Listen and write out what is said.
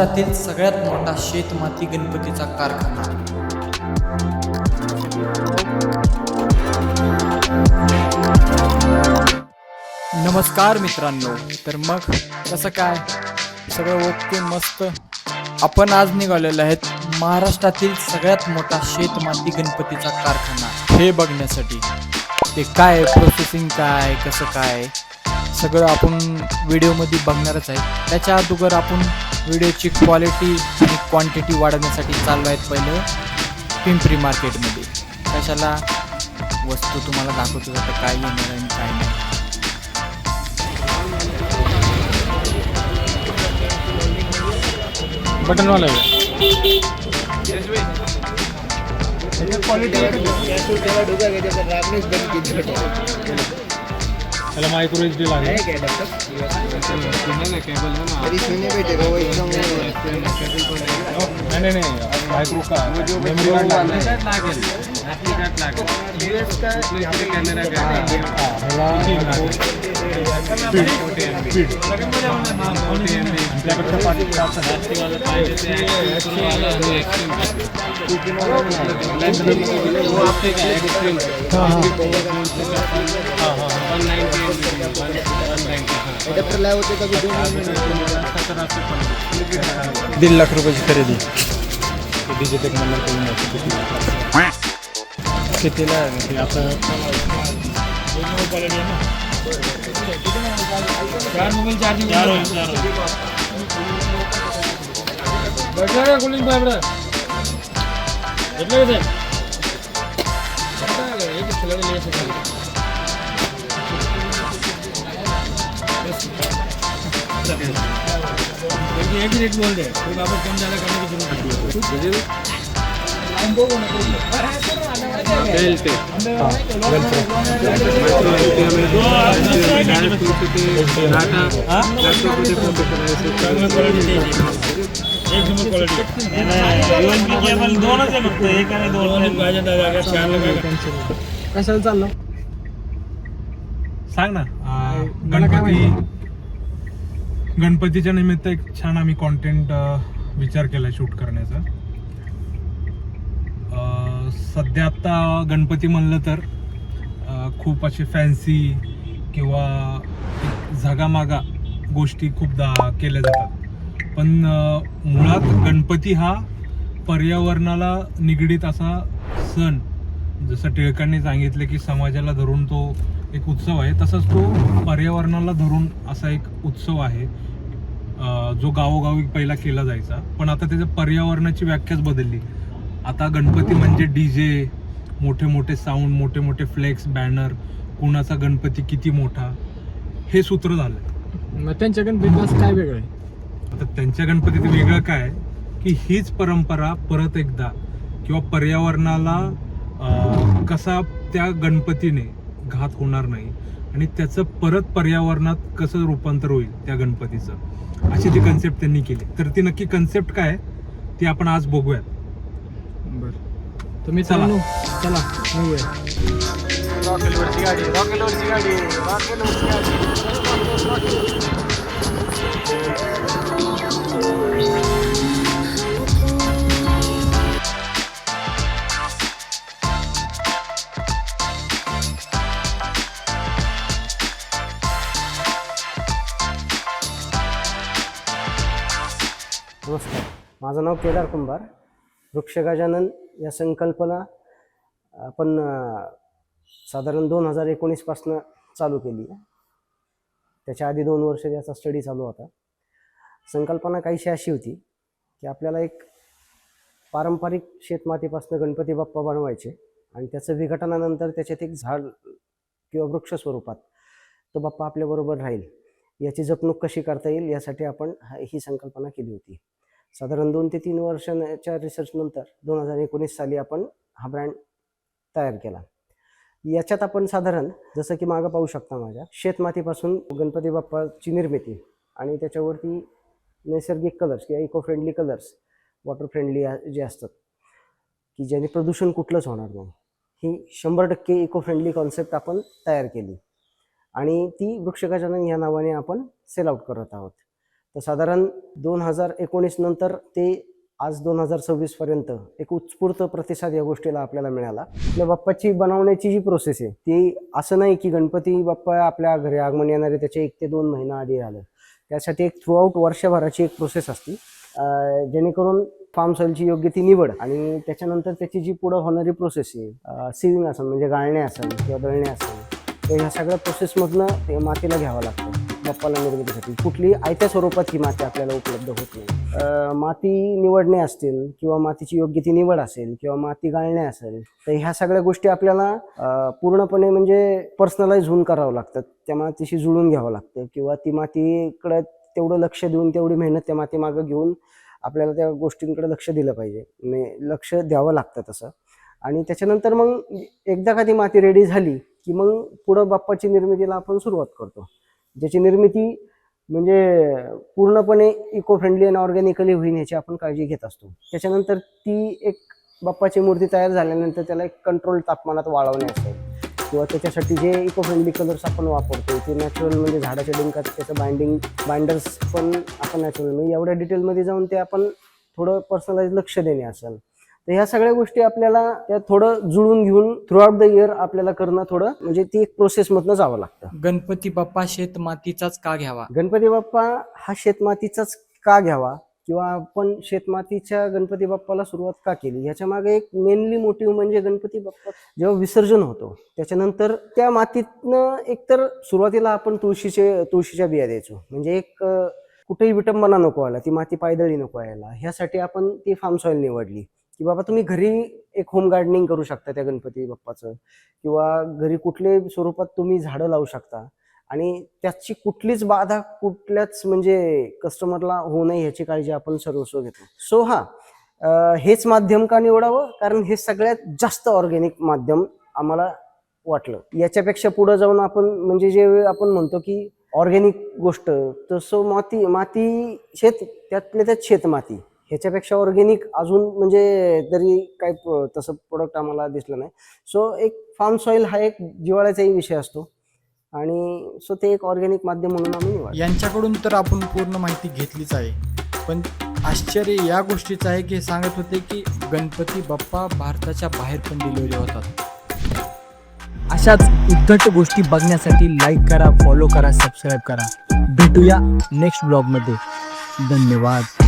महाराष्ट्रातील सगळ्यात मोठा शेतमाती गणपतीचा कारखाना. नमस्कार मित्रांनो तर मग कसं काय? सगळं ओके मस्त? आपण आज निघालेलो आहेत महाराष्ट्रातील सगळ्यात मोठा शेतमाती गणपतीचा कारखाना. हे बघण्यासाठी. ते काय प्रोसेसिंग काय कसं काय सगळं आपण व्हिडिओमध्ये बघणारच आहे. त्याच्या अगोदर आपण व्हिडिओची क्वालिटी आणि क्वांटिटी वाढवण्यासाठी चाललो आहेत पहिलं पिंपरी मार्केटमध्ये. कशाला? वस्तू तुम्हाला दाखवतो आता काय येणार आहे आणि काय नाही. बटनवाला आहे. चलो माइक्रो एच डी ला है क्या डॉक्टर ना केबल है ना इसमें नहीं बैठेगा वो एकदम नहीं नहीं नहीं माइक्रो का मेमोरी कार्ड ला है कार्ड ला यूएस का यहाँ पे कैमरा का है दीड लाख रुपयाची खरेदी डिजिटेक कितीला आहे? आता चार मोबाईल चार्जिंग भेटलं का कुलिंग पाईप रे भेटलं का साहेब एक खिलाडी ले सकते एक रेट बोल दे कोई कम ज्यादा करने की जरूरत नहीं कशाला चाललो सांग ना गणपती गणपतीच्या निमित्त एक छान आम्ही कॉन्टेंट विचार केला शूट करण्याचा. सध्या आत्ता गणपती म्हणलं तर खूप असे फॅन्सी किंवा झगामागा गोष्टी खूपदा केल्या जातात. पण मुळात गणपती हा पर्यावरणाला निगडीत असा सण जसं टिळकांनी सांगितलं की समाजाला धरून तो एक उत्सव आहे तसंच तो पर्यावरणाला धरून असा एक उत्सव आहे जो गावोगावी पहिला केला जायचा. पण आता त्याच्या पर्यावरणाची व्याख्याच बदलली. आता गणपती म्हणजे डीजे मोठे मोठे साऊंड मोठे मोठे फ्लेक्स बॅनर कुणाचा गणपती किती मोठा हे सूत्र झालं मग त्यांच्या गणपतीला काय वेगळं आहे? आता त्यांच्या गणपतीत वेगळं काय की हीच परंपरा परत एकदा किंवा पर्यावरणाला कसा त्या गणपतीने घात होणार नाही आणि त्याचं परत पर्यावरणात कसं रूपांतर होईल त्या गणपतीचं अशी ती कन्सेप्ट त्यांनी केली. तर ती नक्की कन्सेप्ट काय ती आपण आज बघूयात. बर. मित्रांनो चला. निघूया रॉकेलवरची गाडी रॉकेलवरची गाडी रॉकेलवरची गाडी. नमस्कार. माझं नाव केदार कुंभार. वृक्षगजानन या संकल्पना आपण साधारण दोन हजार एकोणीसपासनं चालू केली आहे. त्याच्या आधी दोन वर्ष याचा स्टडी चालू होता. संकल्पना काहीशी अशी होती की आपल्याला एक पारंपरिक शेतमातीपासून गणपती बाप्पा बनवायचे आणि त्याचं विघटनानंतर त्याच्यात एक झाड किंवा वृक्ष स्वरूपात तो बाप्पा आपल्याबरोबर राहील. याची जपणूक कशी करता येईल यासाठी आपण ही संकल्पना केली होती. साधारण दोन ते तीन वर्षांच्या रिसर्चनंतर दोन हजार एकोणीस साली आपण हा ब्रँड तयार केला. याच्यात आपण साधारण जसं की मागं पाहू शकता माझ्या शेतमातीपासून गणपती बाप्पाची निर्मिती आणि त्याच्यावरती नैसर्गिक कलर्स किंवा eco friendly colours water friendly जे असतात की ज्याने प्रदूषण कुठलंच होणार नाही. ही शंभर टक्के इको फ्रेंडली कॉन्सेप्ट आपण तयार केली. आणि ती वृक्षगजानन या नावाने आपण सेल आउट करत आहोत. तर साधारण दोन हजार एकोणीस नंतर ते आज दोन हजार सव्वीस पर्यंत एक उत्स्फूर्त प्रतिसाद या गोष्टीला आपल्याला मिळाला. आपल्या बाप्पाची बनवण्याची जी प्रोसेस आहे ती असं नाही की गणपती बाप्पा आपल्या घरी आगमन येणारे त्याच्या एक ते दोन महिना आधी आलं. त्यासाठी एक थ्रूआउट वर्षभराची एक प्रोसेस असते. जेणेकरून फार्म सॉईलची योग्य ती निवड आणि त्याच्यानंतर त्याची जी पुढं होणारी प्रोसेस आहे सिविंग असेल म्हणजे गाळणे असेल किंवा दळणे असेल तर ह्या सगळ्या प्रोसेसमधनं ते मातीला घ्यावं लागतं. बाप्पाला निर्मितीसाठी. कुठली आयत्या स्वरूपात ही माती आपल्याला उपलब्ध होत नाही. माती निवडणे असतील किंवा मातीची योग्य ती निवड असेल किंवा माती गाळणे असेल तर ह्या सगळ्या गोष्टी आपल्याला पूर्णपणे म्हणजे पर्सनलाइज होऊन करावं लागतात त्या मातीशी जुळून घ्यावं लागतं किंवा ती मातीकडे तेवढं लक्ष देऊन तेवढी मेहनत त्या मातीमागं घेऊन आपल्याला त्या गोष्टींकडे लक्ष दिलं पाहिजे. लक्ष द्यावं लागतं तसं. आणि त्याच्यानंतर मग एकदा का ती माती रेडी झाली की मग पुढं बाप्पाची निर्मितीला आपण सुरुवात करतो. ज्याची निर्मिती म्हणजे पूर्णपणे इको फ्रेंडली आणि ऑर्गॅनिकली होईन ह्याची आपण काळजी घेत असतो. त्याच्यानंतर ती एक बाप्पाची मूर्ती तयार झाल्यानंतर त्याला एक कंट्रोल तापमानात वाळवणे असेल किंवा त्याच्यासाठी जे इको फ्रेंडली कलर्स आपण वापरतो ते नॅचरल म्हणजे झाडाच्या डिंकात त्याचं बाइंडिंग बाइंडर्स पण आपण नॅचरल म्हणजे एवढ्या डिटेलमध्ये जाऊन ते आपण थोडं पर्सनलाइज लक्ष देणे असेल. तर ह्या सगळ्या गोष्टी आपल्याला त्या थोडं जुळून घेऊन थ्रू आउट द इयर आपल्याला करणं थोडं म्हणजे ती एक प्रोसेसमधनं जावं लागतं. गणपती बाप्पा शेत मातीचाच का घ्यावा? गणपती बाप्पा हा शेतमातीचाच का घ्यावा? किंवा आपण शेतमातीच्या गणपती बाप्पाला सुरुवात का केली? ह्याच्या मागे एक मेनली मोटिव्ह म्हणजे गणपती बाप्पा जेव्हा विसर्जन होतो त्याच्यानंतर त्या मातीतनं एकतर सुरुवातीला आपण तुळशीचे तुळशीच्या बिया द्यायचो. म्हणजे एक कुठेही विटंबना नको व्हायला ती माती पायदळी नको यायला ह्यासाठी आपण ती फार्म सॉईल निवडली. की बाबा तुम्ही घरी एक होम गार्डनिंग करू शकता त्या गणपती बाप्पाचं. किंवा घरी कुठल्याही स्वरूपात तुम्ही झाडं लावू शकता. आणि त्याची कुठलीच बाधा कुठल्याच म्हणजे कस्टमरला होऊ नये ह्याची काळजी आपण सर्वस्व घेतो. सो हा हेच माध्यम का निवडावं? कारण हे सगळ्यात जास्त ऑर्गॅनिक माध्यम आम्हाला वाटलं. याच्यापेक्षा पुढे जाऊन आपण म्हणजे जे आपण म्हणतो की ऑर्गॅनिक गोष्ट तसं माती माती शेत त्यातल्या त्यात शेतमाती. ह्याच्यापेक्षा ऑर्गॅनिक अजून म्हणजे तरी काही तसं प्रोडक्ट आम्हाला दिसलं नाही. सो एक फार्म सॉईल हा एक जिवाळ्याचाही विषय असतो. आणि सो ते एक ऑर्गॅनिक माध्यम म्हणून आम्ही निवडलं यांच्याकडून तर आपण पूर्ण माहिती घेतलीच आहे. पण आश्चर्य या गोष्टीचं आहे की हे सांगत होते की गणपती बाप्पा भारताच्या बाहेर पण डिलिव्हरी होतात. अशाच उद्धट गोष्टी बघण्यासाठी लाईक करा फॉलो करा सबस्क्राईब करा. भेटूया नेक्स्ट ब्लॉगमध्ये धन्यवाद.